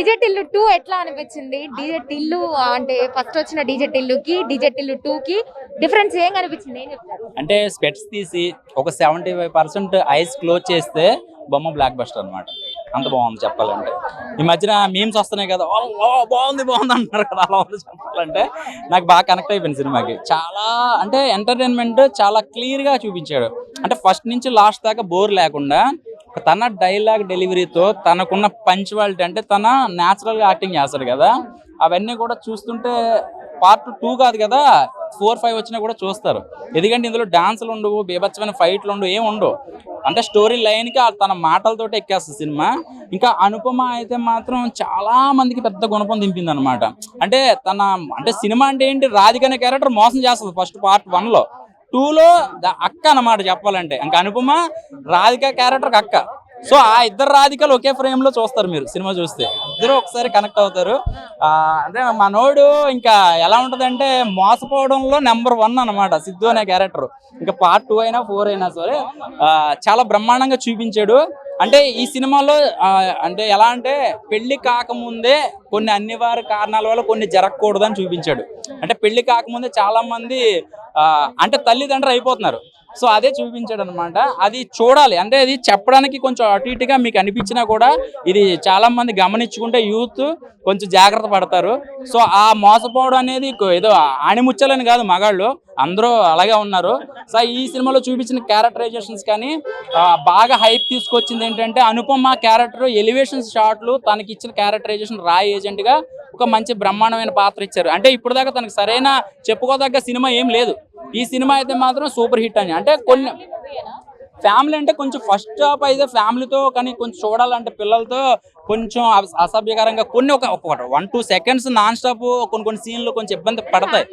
DJ Tillu two ఎట్లా అనిపించింది? DJ Tillu అంటే ఫస్ట్ వచ్చిన డీజే టిల్లుకి డీజే టిల్లు టూ కి డిఫరెన్స్ ఏం కనిపించింది? ఏం చెప్తారు? అంటే స్పెట్స్ తీసి ఒక seventy five percent eyes close చేస్తే బొమ్మ బ్లాక్ బస్టర్ అన్నమాట. అంత బాగుంది చెప్పాలంటే. ఈ మధ్యన మీమ్స్ వస్తున్నాయి కదా బాగుంది బాగుంది అంటున్నారు కదా అలా ఉంది చెప్పాలంటే. నాకు బాగా కనెక్ట్ అయిపోయింది సినిమాకి. చాలా అంటే ఎంటర్టైన్మెంట్ చాలా క్లియర్గా చూపించాడు. అంటే ఫస్ట్ నుంచి లాస్ట్ దాకా బోర్ లేకుండా తన డైలాగ్ డెలివరీతో తనకున్న పంచువాలిటీ అంటే తన న్యాచురల్గా యాక్టింగ్ చేస్తాడు కదా. అవన్నీ కూడా చూస్తుంటే పార్ట్ టూ కాదు కదా ఫోర్ ఫైవ్ వచ్చినా కూడా చూస్తారు. ఎందుకంటే ఇందులో డాన్సులు ఉండవు బీభత్సమైన ఫైట్లు ఉండవు ఏం ఉండవు. అంటే స్టోరీ లైన్కి తన మాటలతోటి ఎక్కేస్తుంది సినిమా. ఇంకా అనుపమ అయితే మాత్రం చాలా మందికి పెద్ద గుణపం దింపింది అనమాట అంటే తన అంటే సినిమా అంటే ఏంటి రాధికనే క్యారెక్టర్ మోసం చేస్తుంది ఫస్ట్ పార్ట్ వన్లో టూలో అక్క అన్నమాట చెప్పాలంటే. ఇంకా అనుపమ రాధిక క్యారెక్టర్ అక్క. సో ఆ ఇద్దరు రాధికలు ఒకే ఫ్రేమ్లో చూస్తారు మీరు సినిమా చూస్తే. ఇద్దరు ఒకసారి కనెక్ట్ అవుతారు. ఆ, అంటే మనోడు ఇంకా ఎలా ఉంటదంటే మోసపోవడంలో నెంబర్ వన్ అనమాట సిద్ధు అనే క్యారెక్టర్. ఇంకా పార్ట్ టూ అయినా ఫోర్ అయినా సరే చాలా బ్రహ్మాండంగా చూపించాడు. అంటే ఈ సినిమాలో ఆ, అంటే ఎలా అంటే పెళ్ళి కాకముందే కొన్ని అనివార్య కారణాల వల్ల కొన్ని జరగకూడదని చూపించాడు. అంటే పెళ్ళి కాకముందే చాలా మంది ఆ, అంటే తల్లిదండ్రులు అయిపోతున్నారు. సో అదే చూపించాడు అనమాట అది చూడాలి. అంటే అది చెప్పడానికి కొంచెం అటు ఇటుగా మీకు అనిపించినా కూడా ఇది చాలా మంది గమనించుకుంటే యూత్ కొంచెం జాగ్రత్త పడతారు. సో ఆ మోసపోవడం అనేది ఏదో ఆణిముచ్చాలని కాదు మగాళ్ళు. అందరూ అలాగే ఉన్నారు. సో ఈ సినిమాలో చూపించిన క్యారెక్టరైజేషన్స్ కానీ బాగా హైప్ తీసుకొచ్చింది ఏంటంటే అనుపమ క్యారెక్టర్ ఎలివేషన్ షాట్లు తనకి ఇచ్చిన క్యారెక్టరైజేషన్ రాయ్ ఏజెంట్గా ఒక మంచి బ్రహ్మాండమైన పాత్ర ఇచ్చారు. అంటే ఇప్పుడు దాకా తనకి సరైన చెప్పుకోదగ్గ సినిమా ఏం లేదు. ఈ సినిమా అయితే మాత్రం సూపర్ హిట్ అని అంటే కొన్ని ఫ్యామిలీ అంటే కొంచెం ఫస్ట్ హాఫ్ అయితే ఫ్యామిలీతో కానీ కొంచెం చూడాలంటే పిల్లలతో కొంచెం అసభ్యకరంగా కొన్ని ఒక one two seconds non stop కొన్ని కొన్ని సీన్లు కొంచెం ఇబ్బంది పడతాయి.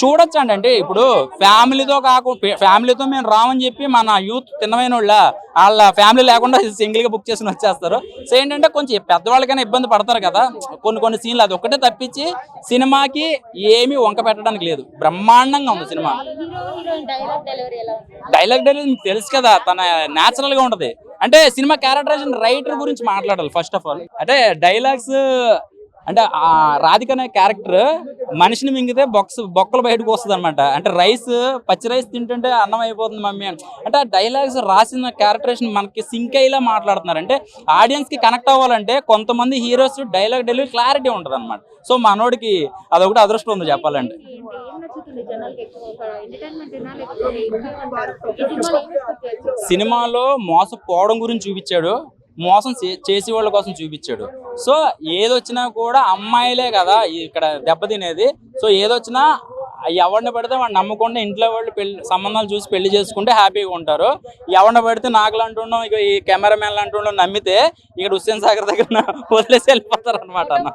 చూడొచ్చు అండి అంటే ఇప్పుడు ఫ్యామిలీతో కాకుండా ఫ్యామిలీతో మేము రామని చెప్పి మన యూత్ తిన్నమైన వాళ్ళ వాళ్ళ ఫ్యామిలీ లేకుండా సింగిల్గా బుక్ చేసుకుని వచ్చేస్తారు. సో ఏంటంటే కొంచెం పెద్దవాళ్ళకైనా ఇబ్బంది పడతారు కదా. కొన్ని కొన్ని సీన్లు అది ఒక్కటే తప్పించి సినిమాకి ఏమీ వంక పెట్టడానికి లేదు. బ్రహ్మాండంగా ఉంది సినిమా. డైలాగ్ డెలివరీ మీకు తెలుసు కదా తన న్యాచురల్గా ఉంటది. అంటే సినిమా క్యారెక్టరైజేషన్ రైటర్ గురించి మాట్లాడాలి ఫస్ట్ ఆఫ్ ఆల్ అంటే డైలాగ్స్ అంటే ఆ రాధిక అనే క్యారెక్టర్ మనిషిని మింగితే బొక్స్ బొక్కలు బయటకు వస్తుంది అనమాట అంటే రైస్ పచ్చి రైస్ తింటుంటే అన్నం అయిపోతుంది మమ్మీ అని. అంటే ఆ డైలాగ్స్ రాసిన క్యారెక్టరేషన్ మనకి సింక్ అయ్యేలా మాట్లాడుతున్నారు. అంటే ఆడియన్స్కి కనెక్ట్ అవ్వాలంటే కొంతమంది హీరోస్ డైలాగ్ డెలివరీ క్లారిటీ ఉంటుంది అనమాట సో మనోడికి అదొకటి అదృష్టం ఉంది చెప్పాలంటే. సినిమాలో మోసపోవడం గురించి చూపించాడు. మోసం చే- చేసే వాళ్ళ కోసం చూపించాడు. సో ఏదొచ్చినా కూడా అమ్మాయిలే కదా ఇక్కడ దెబ్బతినేది. సో ఏదొచ్చినా ఎవరిని పడితే వాడు నమ్మకుండా ఇంట్లో వాళ్ళు పెళ్ళి సంబంధాలు చూసి పెళ్ళి చేసుకుంటే హ్యాపీగా ఉంటారు. ఎవరిని పడితే నాకు అంటుండం ఇక ఈ కెమెరామెన్లు అంటుండం నమ్మితే ఇక్కడ హుస్సేన్ సాగర్ దగ్గర వదిలేసి వెళ్ళిపోతారు అనమాట అన్న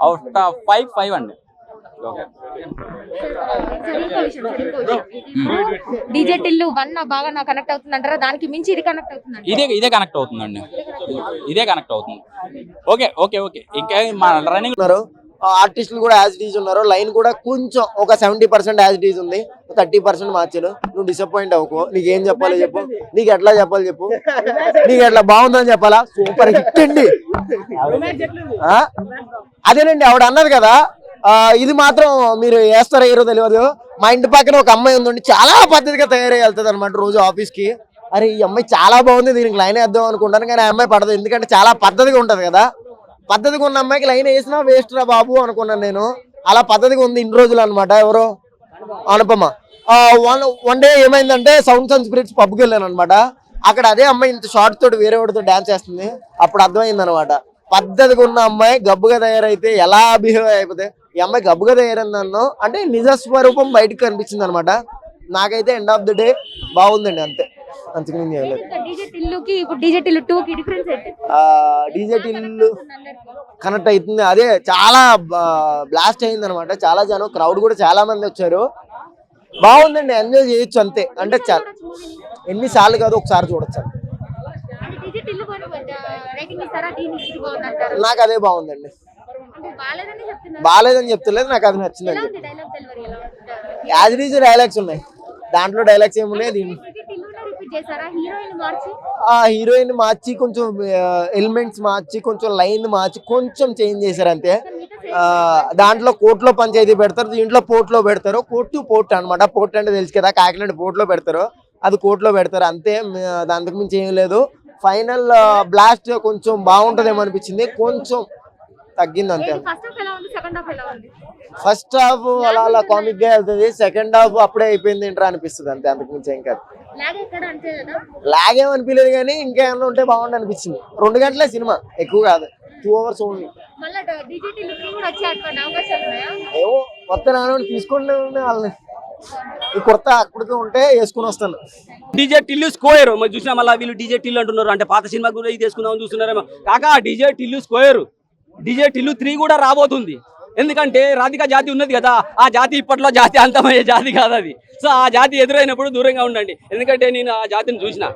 అవుట్ ఫైవ్ ఫైవ్ అండి. డీజే టిల్లు వన్ బాగా నాకు కనెక్ట్ అవుతుంది అంటారా దానికి మించి ఇది కనెక్ట్ అవుతుంది ఇదే ఇదే కనెక్ట్ అవుతుందండి. ఇదే కనెక్ట్ అవుతుంది. Okay okay okay. ఇంకా మా రన్నింగ్ ఉన్నారు. ఆర్టిస్టులు కూడా యాజ్ డీజ్ ఉన్నారు. లైన్ కూడా కొంచెం ఒక సెవెంటీ పర్సెంట్ యాజ్ డీజ్ ఉంది. థర్టీ పర్సెంట్ మార్చారు నువ్వు డిసప్పాయింట్ అవ్వకు. నీకు ఏం చెప్పాలో చెప్పు. నీకు ఎట్లా చెప్పాలి చెప్పు. నీకు ఎట్లా బాగుందని చెప్పాలా? సూపర్ హిట్ అండి? అదేనండి ఆవిడ అన్నది కదా. ఇది మాత్రం మీరు వేస్తారో ఏరో తెలియదు మా ఇంటి పక్కన ఒక అమ్మాయి ఉందండి చాలా పద్ధతిగా తయారై వెళ్తుంది అనమాట రోజు ఆఫీస్కి అరే ఈ అమ్మాయి చాలా బాగుంది దీనికి లైన్ వేద్దాం అనుకుంటాను కానీ ఆ అమ్మాయి పడదు ఎందుకంటే చాలా పద్ధతిగా ఉంటుంది కదా. పద్ధతిగా ఉన్న అమ్మాయికి లైన్ వేసినా వేస్ట్ రా బాబు అనుకున్నాను నేను. అలా పద్ధతిగా ఉంది ఇన్ని రోజులు అనమాట ఎవరు. అనుపమ. వన్ వన్ డే ఏమైందంటే సౌండ్ సన్ స్పిరిట్స్ పబ్కి వెళ్ళాను అనమాట అక్కడ అదే అమ్మాయి ఇంత షార్ట్ తోటి వేరే వాడితో డాన్స్ చేస్తుంది. అప్పుడు అర్థమైంది అనమాట పద్ధతిగా ఉన్న అమ్మాయి గబ్బుగా తయారైతే ఎలా బిహేవ్ అయిపోతే ఈ అమ్మాయి గబ్బుగా తయారైంది నన్ను అంటే నిజ స్వరూపం బయటకు కనిపించింది అనమాట నాకైతే ఎండ్ ఆఫ్ ద డే బాగుందండి అంతే. అంతకుమించి ఏం లేదు. డీజే టిల్లు కనెక్ట్ అవుతుంది. అదే చాలా బ్లాస్ట్ అయింది అనమాట చాలా జనం క్రౌడ్ కూడా చాలా మంది వచ్చారు. బాగుందండి ఎంజాయ్ చేయొచ్చు అంతే. అంటే చాలా ఎన్నిసార్లు కాదు ఒకసారి చూడొచ్చు. అంతే. నాకు అదే బాగుందండి. బాగాలేదని చెప్తున్నారు. చెప్తలేదు నాకు అది ఉంది యాజ్ ఈజ్ డైలాగ్స్ ఉన్నాయి. దాంట్లో డైలాగ్స్ హీరోయిన్ మార్చి? ఆ హీరోయిన్ మార్చి కొంచెం ఎలిమెంట్స్ మార్చి కొంచెం లైన్ మార్చి కొంచెం చేంజ్ చేశారు అంతే. దాంట్లో కోర్టులో పంచాయతీ పెడతారు దీంట్లో పోర్ట్లో పెడతారు కోర్టు పోర్ట్ అన్నమాట. పోర్ట్ అంటే తెలుసు కదా కాకినాడ పోర్ట్లో పెడతారు అది కోర్టులో పెడతారు అంతే. దానికి మించి ఏం లేదు. ఫైనల్ బ్లాస్ట్ కొంచెం బాగుంటదేమో అనిపించింది. కొంచెం తగ్గింది అంతే ఫస్ట్ హాఫ్ అలా అలా కామిక్గా వెళ్తుంది. సెకండ్ హాఫ్ అప్పుడే అయిపోయింది ఏంట్రా అనిపిస్తుంది అంతే. అంతకు మించి ఏం కాదు. లాగ్ లాగేమనిపించలేదు కానీ ఇంకా ఏమన్నా ఉంటే బాగుండు అనిపించింది. రెండు గంటలే సినిమా ఎక్కువ కాదు. టూ అవర్స్ ఓన్లీ ఏమో కొత్త నాన్న తీసుకుంటూ వాళ్ళని. ఈ కొత్త అక్కడికి ఉంటే వేసుకుని వస్తాను. డీజే టిల్లు స్కోయర్ మరి చూసినా మళ్ళీ వీళ్ళు డీజే టిల్లు అంటున్నారు. అంటే పాత సినిమా కూడా ఇది తీసుకుందామని చూస్తున్నారేమో. కాకా DJ Tillu square DJ Tillu three కూడా రాబోతుంది. ఎందుకంటే రాధిక జాతి ఉన్నది కదా ఆ జాతి ఇప్పట్లో జాతి అంతమయ్యే జాతి కాదు అది. సో ఆ జాతి ఎదురైనప్పుడు దూరంగా ఉండండి. ఎందుకంటే నేను ఆ జాతిని చూసిన.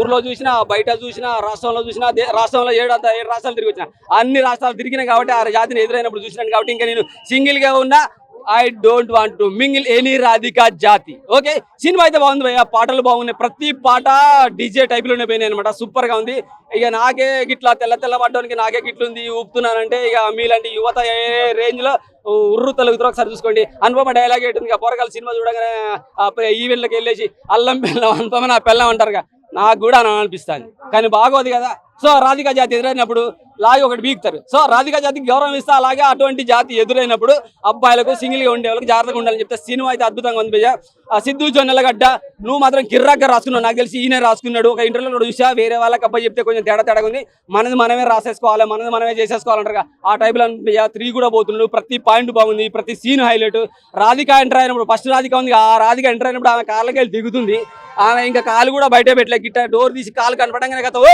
ఊర్లో చూసినా బయట చూసినా రాష్ట్రంలో చూసినా రాష్ట్రంలో ఏడు అంత ఏడు రాష్ట్రాలు తిరిగి వచ్చిన. అన్ని రాష్ట్రాలు తిరిగినా కాబట్టి ఆ జాతిని ఎదురైనప్పుడు చూసినాను కాబట్టి ఇంకా నేను సింగిల్గా ఉన్నా I don't want to mingle any Radhika జాతి ఓకే సినిమా అయితే బాగుంది భయ్య. పాటలు బాగున్నాయి. ప్రతి పాట డీజే టైప్లోనే పోయినాయి అనమాట సూపర్గా ఉంది. ఇక నాకే గిట్లా తెల్ల తెల్ల పడ్డానికి నాకే గిట్లుంది. ఊపుతున్నానంటే ఇక మీలాంటి యువత ఏ రేంజ్లో ఉర్రు తలుగుతారు ఒకసారి చూసుకోండి. అనుపమ డైలాగ్ ఏంటుంది ఇక పోరగాల సినిమా చూడగానే ఈవెంట్లకు వెళ్ళేసి అల్లం బెల్లం అనుపమ నా పెళ్ళం అంటారుగా. నాకు కూడా అని అనిపిస్తుంది. కానీ బాగోదు కదా. సో రాధికా జాతి ఎదురైనప్పుడు లాగి ఒకటి బీకుతారు. సో రాధికా జాతికి గౌరవం ఇస్తే అలాగే అటువంటి జాతి ఎదురైనప్పుడు అబ్బాయిలకు సింగిల్గా ఉండే వాళ్ళకి జాగ్రత్తగా ఉండాలని చెప్తే సినిమా అయితే అద్భుతంగా ఉంది భయ్య. సిద్ధు జొన్నలగడ్డ నువ్వు మాత్రం కిర్రాక్గా రాసుకున్నావు. నాకు తెలిసి ఈయన రాసుకున్నాడు. ఒక ఇంటర్వ్యూలో చూసా. వేరే వాళ్ళకి అబ్బాయి చెప్తే కొంచెం తేడా తేడా ఉంది. మనది మనమే రాసేసుకోవాలి మనది మనమే చేసేసుకోవాలంటారు ఆ టైప్లో భయ్య. త్రీ కూడా పోతున్నాడు. ప్రతి పాయింట్ బాగుంది. ప్రతి సీన్ హైలైట్. రాధిక ఎంటర్ అయినప్పుడు ఫస్ట్ రాధిక ఉంది. ఆ రాధిక ఎంటర్ అయినప్పుడు ఆమె కాళ్ళకి వెళ్ళి దిగుతుంది. ఆమె ఇంకా కాలు కూడా బయట పెట్టలే గిట్ట డోర్ తీసి కాలు కనపడంగానే కదా ఓ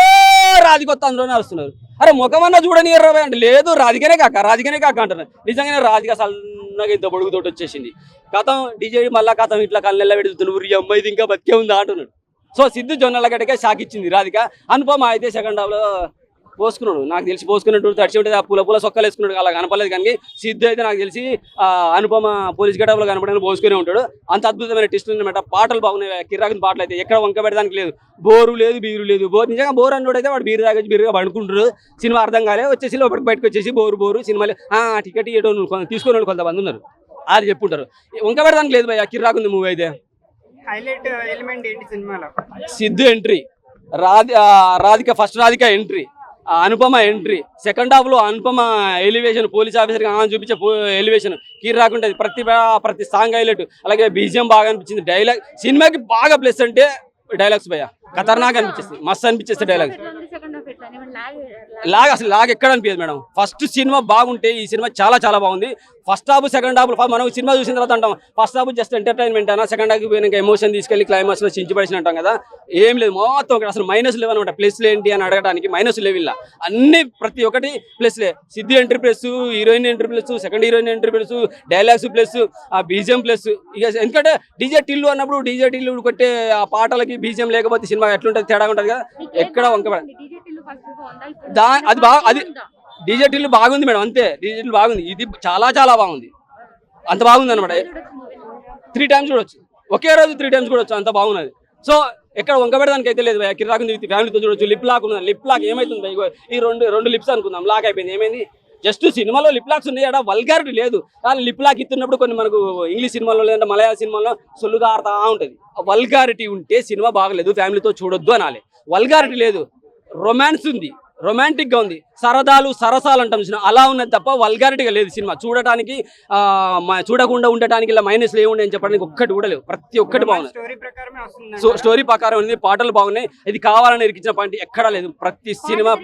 రాధికొత్త అందులోనే వస్తున్నారు అరే ముఖమన్నా చూడని ఇరవై అంటే లేదు రాధికనే కాక రాధికనే కాక అంటున్నారు. నిజంగానే రాధిక సన్నగా ఇంత పొడుగుతోటి వచ్చేసింది. కథం డీజే మళ్ళా కథం ఇట్లా కళ్ళెల్ల పెడుతున్నారు ఈ అమ్మాయిది ఇంకా బతికే ఉందా? అంటున్నాడు. సో సిద్ధు జొన్నలగడ్డకే షాక్ ఇచ్చింది రాధిక. అనుపమ అయితే సెకండ్ హాఫ్లో పోసుకున్నాడు. నాకు తెలిసి పోసుకున్నట్టు తడిచి ఉంటుంది ఆ పూల పూల సొక్కలు వేసుకున్నాడు. అలా కనపడలేదు కానీ సిద్ధు అయితే నాకు తెలిసి అనుపమ పోలీస్ గడపలో కనపడని పోసుకునే ఉంటాడు. అంత అద్భుతమైన టెస్ట్ అనమాట పాటలు బాగున్నాయి. కిరాకిన పాటలు అయితే ఎక్కడ వంక పెడడానికి లేదు. బోరు లేదు బీరు లేదు. బోర్ నిజంగా బోర్ అన్నోడు అయితే వాడు బీరు తాగొచ్చి బీరుగా పడుకుంటారు సినిమా అర్థం కాలే. వచ్చేసి లోపలికి బయటకు వచ్చేసి బోరు బోరు సినిమాలు ఆ టికెట్ ఇవ్వడం తీసుకునే కొంతమంది ఉన్నారు. అది చెప్పుంటారు. వంక పెడడానికి లేదు భయ్య కిరాకుంది మూవీ అయితే. హైలైట్ ఎలిమెంట్ ఏంటి సినిమాలో? Siddhu entry. Radhi Radhika first Radhika entry. Anupama entry second హాఫ్లో అనుపమ ఎలివేషన్ పోలీస్ ఆఫీసర్ చూపించే ఎలివేషన్ కీర్ రాకుంటే ప్రతి ప్రతి సాంగ్ హైలైట్ అలాగే బీజియం బాగా అనిపించింది. డైలాగ్ సినిమాకి బాగా ప్లస్ అంటే డైలాగ్స్ భయ ఖతర్నాక్ అనిపించేస్తుంది మస్తు అనిపించేస్తుంది డైలాగ్స్ సెకండ్ హాఫ్ ఎట్లా ఏమన్నా లాగ్ అసలు లాగ్ ఎక్కడ అనిపించదు మేడం. ఫస్ట్ సినిమా బాగుంటే ఈ సినిమా చాలా చాలా బాగుంది. ఫస్ట్ హాఫ్ సెకండ్ హాఫ్ మనం సినిమా చూసిన తర్వాత అంటాం ఫస్ట్ హాఫ్ జస్ట్ ఎంటర్టైన్మెంట్ అన్న సెకండ్ హాఫ్ పోయినాక ఎమోషన్ తీసుకెళ్ళి క్లైమాక్స్లో చించిపడిసిన అంటాం కదా. ఏం లేదు మొత్తం ఇక్కడ అసలు మైనస్ లేవు అనమాట ప్లస్లు ఏంటి అని అడగడానికి మైనస్ లేవు ఇలా అన్ని ప్రతి ఒక్కటి ప్లస్లే Siddhi entry plus heroine entry plus second heroine entry plus dialogues plus ఆ బీజిఎం ప్లస్ ఇక ఎందుకంటే డీజే టిల్లు అన్నప్పుడు డీజే టిల్లు కొట్టే ఆ పాటలకి బీజిఎం లేకపోతే సినిమా ఎట్లుంటుంది తేడా ఉంటుంది కదా. ఎక్కడ వంక దా- అది బాగా- అది-? డిజిటల్ బాగుంది మేడం అంతే. డిజిటల్ బాగుంది. ఇది చాలా చాలా బాగుంది. అంత బాగుంది అనమాట. త్రీ టైమ్స్ చూడొచ్చు ఒకే రోజు త్రీ టైమ్స్ చూడొచ్చు అంత బాగున్నది. సో ఎక్కడ వంక పెడడానికి అయితే లేదు విత్ ఫ్యామిలీతో చూడొచ్చు. లిప్ లాక్ ఉన్నది. లిప్ లాక్ ఏమైతుంది ఈ రెండు రెండు లిప్స్ అనుకుందాం. లాక్ అయిపోయింది. ఏమైంది? జస్ట్ సినిమాలో లిప్ లాక్స్ ఉన్నాయి. అక్కడ వల్గారిటీ లేదు. కానీ లిప్ లాక్ ఇస్తున్నప్పుడు కొన్ని మనకు ఇంగ్లీష్ సినిమాలో లేదంటే మలయాళ సినిమాలో సొల్లుగా ఆడుతూ ఉంటుంది. వల్గారిటీ ఉంటే సినిమా బాగలేదు. ఫ్యామిలీతో చూడొద్దు అనాలి. వల్గారిటీ లేదు. రొమాన్స్ ఉంది. రొమాంటిక్గా ఉంది. సరదాలు సరసాలు అంటాం చూసిన అలా ఉన్నది తప్ప వల్గారిటీగా లేదు సినిమా. చూడటానికి చూడకుండా ఉండటానికి ఇలా మైనస్ ఏముండే అని చెప్పడానికి ఒక్కటి కూడా లేవు. ప్రతి ఒక్కటి బాగుంది. సో స్టోరీ ప్రకారం ఉంది పాటలు బాగున్నాయి. ఇది కావాలని ఇరికించిన పాయింట్ ఎక్కడా లేదు. ప్రతి సినిమా?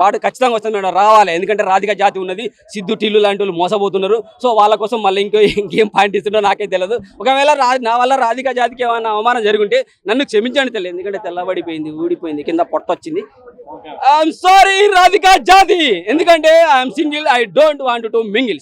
పాట ఖచ్చితంగా వస్తుంది మేడం రావాలి. ఎందుకంటే రాధిక జాతి ఉన్నది సిద్ధు టిల్లు లాంటి వాళ్ళు మోసపోతున్నారు. సో వాళ్ళ కోసం మళ్ళీ ఇంకో ఇంకేం పాయింట్ ఇస్తుండో నాకే తెలియదు ఒకవేళ రా నా వల్ల రాధిక జాతికి ఏమైనా అవమానం జరుగుంటే నన్ను క్షమించండి తెలియదు ఎందుకంటే తెల్లబడిపోయింది ఊడిపోయింది కింద పొట్ట వచ్చింది. ఐఎమ్ సారీ రాధిక జాతి ఎందుకంటే I'm single I don't want to mingle